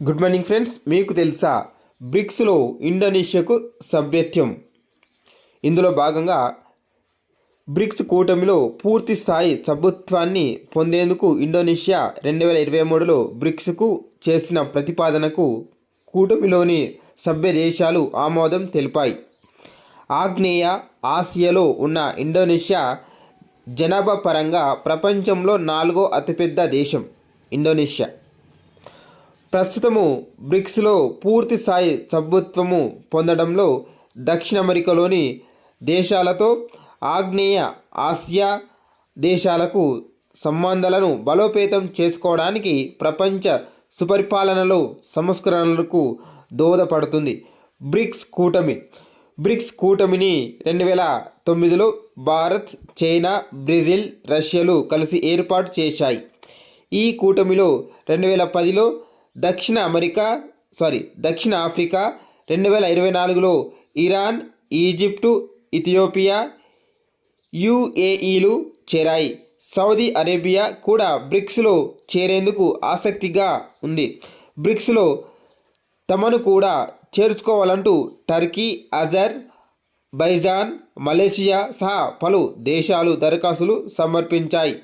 Good morning friends మీకు తెలుసా బ్రిక్స్లో ఇండోనేషియాకు సభ్యత్వం. ఇందులో భాగంగా బ్రిక్స్ కూటమిలో పూర్తి స్థాయి సభ్యత్వాన్ని పొందేందుకు ఇండోనేషియా రెండు వేల ఇరవై మూడులో బ్రిక్స్కు చేసిన ప్రతిపాదనకు కూటమిలోని సభ్య దేశాలు ఆమోదం తెలిపాయి. ఆగ్నేయ ఆసియాలో ఉన్న ఇండోనేషియా జనాభా పరంగా ప్రపంచంలో నాలుగో అతిపెద్ద దేశం ఇండోనేషియా. ప్రస్తుతము బ్రిక్స్లో పూర్తి స్థాయి సభ్యత్వము పొందడంలో దక్షిణ అమెరికాలోని దేశాలతో ఆగ్నేయ ఆసియా దేశాలకు సంబంధాలను బలోపేతం చేసుకోవడానికి ప్రపంచ సుపరిపాలనలో సంస్కరణలకు దోహదపడుతుంది బ్రిక్స్ కూటమి. బ్రిక్స్ కూటమిని రెండు వేల తొమ్మిదిలో భారత్ చైనా బ్రెజిల్ రష్యాలు కలిసి ఏర్పాటు చేశాయి. ఈ కూటమిలో రెండు వేల పదిలో దక్షిణ అమెరికా సారీ దక్షిణ ఆఫ్రికా రెండు వేల ఇరవై నాలుగులో ఇరాన్ ఈజిప్టు ఇథియోపియా యుఏఈలు చేరాయి. సౌదీ అరేబియా కూడా బ్రిక్స్లో చేరేందుకు ఆసక్తిగా ఉంది. బ్రిక్స్లో తమను కూడా చేర్చుకోవాలంటూ టర్కీ అజర్ బైజాన్ మలేషియా సహా పలు దేశాలు దరఖాస్తులు సమర్పించాయి.